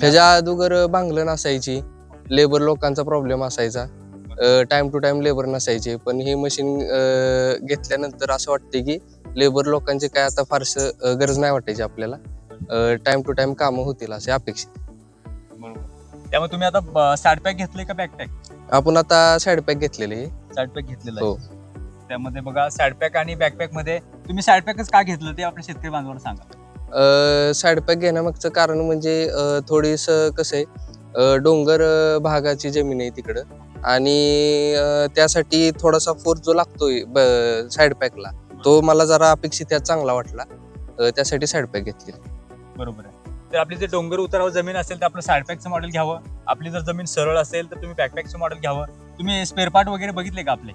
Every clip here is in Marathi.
त्याच्या अगोदर भांगलं नसायची लेबर लोकांचा प्रॉब्लेम असायचा. टाइम टू टाइम लेबर नसायचे. पण हे मशीन घेतल्यानंतर असं वाटते की लेबर लोकांचे काय आता फारसं गरज नाही वाटायची आपल्याला. टाइम टू टाइम कामं होतील असे अपेक्षित. त्यामुळे तुम्ही आता सॅड पॅक घेतले का बॅकपॅक आपण आता साईड पॅक घेतलेले. सॅड पॅक घेतलेलं हो. त्यामध्ये बघा सॅड पॅक आणि बॅकपॅकमध्ये तुम्ही सॅड पॅकच का घेतलं ते आपल्या शेतकरी बांधवांना सांगा. साईड पॅक घेण्यामागचं कारण म्हणजे थोडीस कसं आहे डोंगर भागाची जमीन आहे तिकडं. आणि त्यासाठी थोडासा फोर्स जो लागतोय साईड पॅकला तो मला जरा अपेक्षित चांगला वाटला. त्यासाठी साईड पॅक घेतली. बरोबर आहे. तर आपली जर डोंगर उतारावर जमीन असेल तर आपलं सॅड पॅकचं मॉडेल घ्यावं. आपली जर जमीन सरळ असेल तर तुम्ही बॅकपॅकचं मॉडेल घ्यावं. तुम्ही स्पेअर पार्ट वगैरे बघितले का आपले?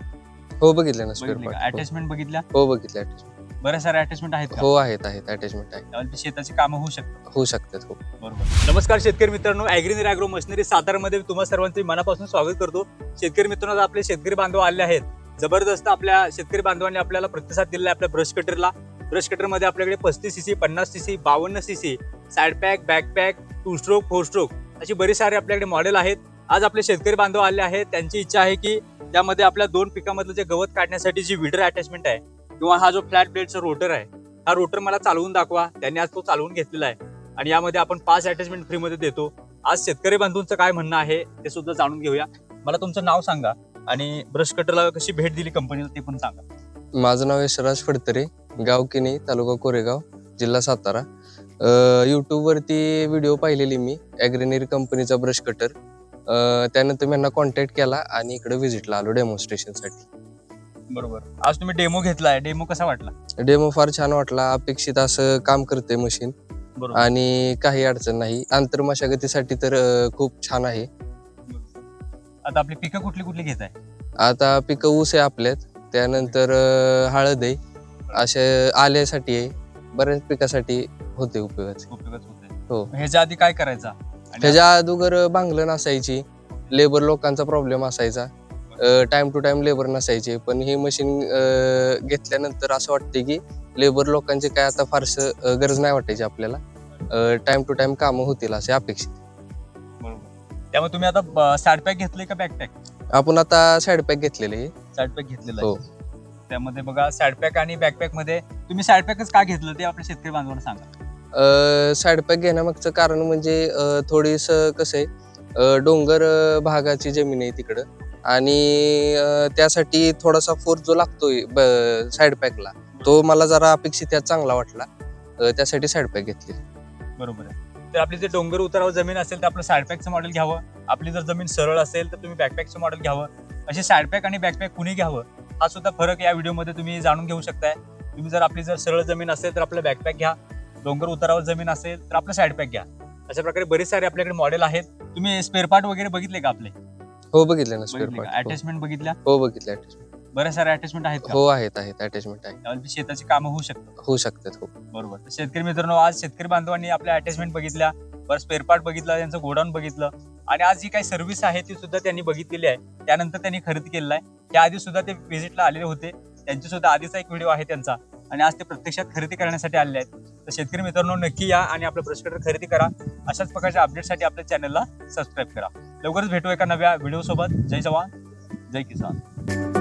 हो बघितले ना स्पेअर पार्ट अटॅचमेंट बघितल्या? हो बघितले attachment. बऱ्याच साऱ्या अटॅचमेंट आहेत का? हो आहेत आहेत. अटॅचमेंट आहे शेताची कामं होऊ शकतात. होऊ शकतात हो. बरोबर. नमस्कार शेतकरी मित्रांनो ॲग्री अॅग्रो मशिनरी सातारामध्ये तुम्हा सर्वांचे मनापासून स्वागत करतो. शेतकरी मित्रांनो आज आपले शेतकरी बांधव आले आहेत. जबरदस्त आपल्या शेतकरी बांधवांनी आपल्याला प्रतिसाद दिला आहे आपल्या ब्रश कटरला ब्रश कटरमध्ये आपल्याकडे पस्तीस सी सी पन्नास सी सी बावन्न C C side pack back pack two stroke four stroke अशी बरीच सारे आपल्याकडे मॉडेल आहेत. आज आपले शेतकरी बांधव आले आहेत. त्यांची इच्छा आहे की त्यामध्ये आपल्या दोन पिकामधलं जे गवत काढण्यासाठी जी विडर अटॅचमेंट आहे किंवा हा जो फ्लॅट प्लेटचा रोटर आहे हा रोटर मला चालवून दाखवा. त्यांनी आज तो चालवून घेतलेला आहे. आणि यामध्ये आपण पाच अटॅचमेंट फ्रीमध्ये देतो. आज शेतकरी बंधूंचं काय म्हणणं आहे ते सुद्धा जाणून घेऊया. मला तुमचं नाव सांगा आणि ब्रश कटरला कशी भेट दिली कंपनीला ते पण सांगा. माझं नाव यशराज फडतरे गाव किनी तालुका कोरेगाव जिल्हा सातारा. यूट्यूबवरती व्हिडिओ पाहिलेली मी ॲग्रेनेरी कंपनीचा ब्रश कटर त्यानंतर मी यांना कॉन्टॅक्ट केला आणि इकडे व्हिजिटला आलो डेमॉन्स्ट्रेशनसाठी बरोबर. आज तुम्ही डेमो घेतलाय. डेमो कसा वाटला? डेमो फार छान वाटला. अपेक्षित असं काम करते मशीन बरोबर. आणि काही अडचण नाही. आंतरमशागतीसाठी तर अं, खूप छान आहे. आता आपली पिकं कुठली कुठली घेत आहे आता पिकं ऊस आहे आपल्यात. त्यानंतर अं, हळद आहे. असे आल्यासाठी आहे. बऱ्याच पिकासाठी होते उपयोगाचे. होते. हो. ह्याच्या आधी काय करायचा? आणि त्याच्या अगोदर भांगलं नसायची लेबर लोकांचा प्रॉब्लेम असायचा. टाइम टू टाइम लेबर नसायचे. पण हे मशीन घेतल्यानंतर असं वाटते की लेबर लोकांचे काय आता फारसं गरज नाही वाटायची आपल्याला. टाइम टू टाइम कामं होतील असे अपेक्षित. त्यामुळे तुम्ही आता सॅड पॅक घेतले का बॅक पॅक आपण आता साईड पॅक घेतलेले. सॅड पॅक घेतलेलं हो. त्यामध्ये बघा सॅड पॅक आणि बॅकपॅकमध्ये तुम्ही सॅड पॅकच का घेतलं ते आपल्या शेतकरी बांधवांना सांगा. साईड पॅक घेण्यामागचं कारण म्हणजे थोडीस कसं आहे डोंगर भागाची जमीन आहे तिकडं. आणि त्यासाठी थोडासा फोर्स जो लागतोय साईड पॅकला तो मला जरा अपेक्षित त्यात चांगला वाटला. त्यासाठी साईड पॅक घेतली. बरोबर आहे. तर आपली जर डोंगर उतारावर जमीन असेल तर आपलं सॅड पॅकचं मॉडेल घ्यावं. आपली जर जमीन सरळ असेल तर तुम्ही बॅकपॅकचं मॉडेल घ्यावं. असे सॅड पॅक आणि बॅकपॅक कुणी घ्यावं हा सुद्धा फरक या व्हिडिओमध्ये तुम्ही जाणून घेऊ शकताय. तुम्ही जर आपली जर सरळ जमीन असेल तर आपलं बॅकपॅक घ्या. डोंगर उतारावर जमीन असेल तर आपलं साईड पॅक घ्या. अशा प्रकारे बरेच सारे आपल्याकडे मॉडेल आहेत. तुम्ही स्पेअर पार्ट वगैरे बघितले का आपले? हो बघितले ना स्पेअर पार्ट अटॅचमेंट बघितल्या? हो बघितले attachment. बऱ्याच साऱ्या अटॅचमेंट आहेत का? हो आहेत आहेत. अटॅचमेंट आहे शेताची कामं होऊ शकतात. होऊ शकतात हो. बरोबर. तर शेतकरी मित्रांनो आज शेतकरी बांधवांनी आपल्या अटॅचमेंट बघितल्या बरं स्पेअर पार्ट बघितला त्यांचं गोडाऊन बघितलं आणि आज जी काही सर्व्हिस आहे ती सुद्धा त्यांनी बघितलेली आहे. त्यानंतर त्यांनी खरेदी केलेला आहे. त्याआधी सुद्धा ते व्हिजिटला आलेले होते. त्यांची सुद्धा आधीचा एक व्हिडिओ आहे त्यांचा. आणि आज ते प्रत्यक्षात खरेदी करण्यासाठी आलेले आहेत. तर शेतकरी मित्रांनो नक्की या आणि आपलं ब्रश कटर खरेदी करा. अशाच प्रकारच्या अपडेटसाठी आपल्या चॅनलला सबस्क्राईब करा. लवकरच भेटू एका नव्या व्हिडिओसोबत. जय जवान जय किसान.